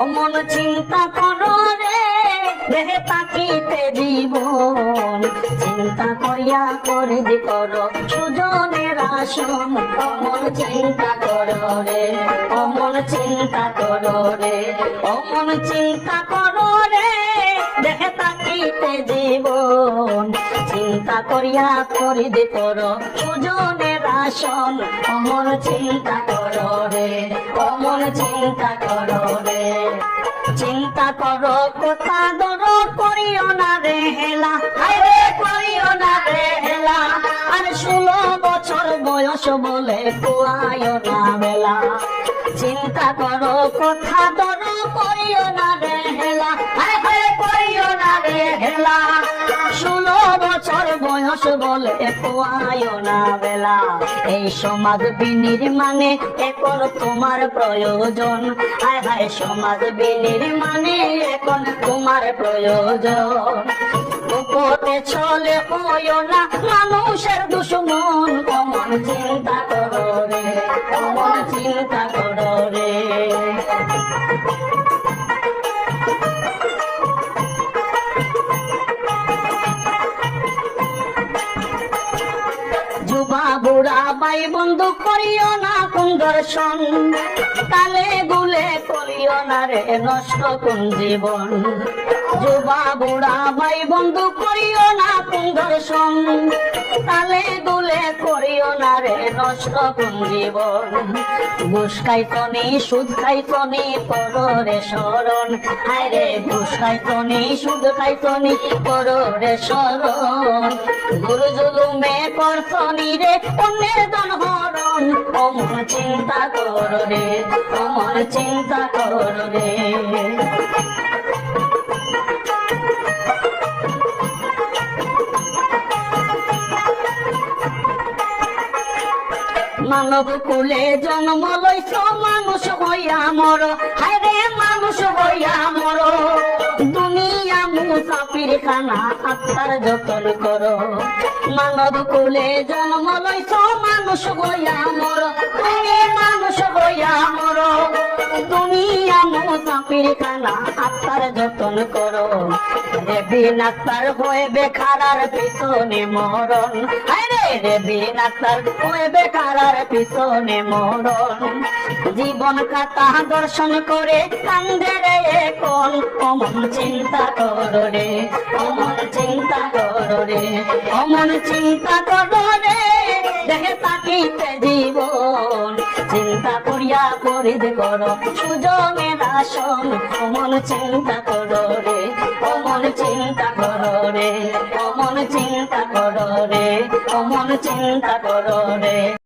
অমন চিন্তা করো রে, দেহে তাকিতে জীবন। চিন্তা করিয়া করে দি করো, সুজনের আসন। অমন চিন্তা করো রে, অমন চিন্তা করো রে, অমন চিন্তা করো রে দেখে তাকিতে জীবন। চিন্তা করিয়া করি দি করো, সুজনের আসন। অমন চিন্তা করো রে, অমন চিন্তা করো করো, কোথা ধরো, করিও না রে হেলা। আরে করিও না রে হেলা। আর ষোলো বছর বয়স বলে কুয়ায় না বেলা। চিন্তা করো, কোথা ধরো, করিও না রে হেলা। করিও না রে না বেলা। এই সমাজ বিনির্মাণে এখন তোমার প্রয়োজন। হায় হায়, সমাজ বিনির্মাণে এখন তোমার প্রয়োজন। উপরে চলে হইও না মানুষের দুশ্মন। কমন চিন্তা করো রে কমন চিন্তা করো রে। যুবা বুড়া বাই বন্ধু করিও না কোন দর্শন। তালে গুলে করিও না রে নষ্ট কোন জীবন। যুবা বুড়া ভাই, বন্ধু করিও না দর্শন তালে গুলে করিও না রে নষ্ট কোন জীবন ঘুষ খাইতনি, সুদ খাইতনি করো রে শরণ হায় রে, ঘুষ খাইতনি, সুদ খাইতনি করো রে শরণ গুরু জুলুমে করতনি রে অন্যের দন হরণ। অমন চিন্তা করো রে অমন চিন্তা করো রে। মানব কুলে জন্ম লইছ, মানুষ হইয়া মর। হায় রে মানুষ হইয়া মর। দুনিয়া মুসাফির খানা আত্মার যতন করো। মানব কুলে জন্ম লইছ, মানুষ হইয়া মর। তুমি মানুষ হইয়া মর। দুনিয়া মুসাফির খানা আত্মার যতন পিছনে মরণ। রে পিছনে মরণ। জীবন কাতা দর্শন করে কান্দে রে কোন। অমন চিন্তা করো রে, অমন চিন্তা করো রে, অমন চিন্তা করো রে। দেখে তাকিতে জীবন, চিন্তা করিয়া পরিদ করো। অমন চিন্তা করো রে অমন চিন্তা করো রে অমন চিন্তা করো রে অমন চিন্তা করো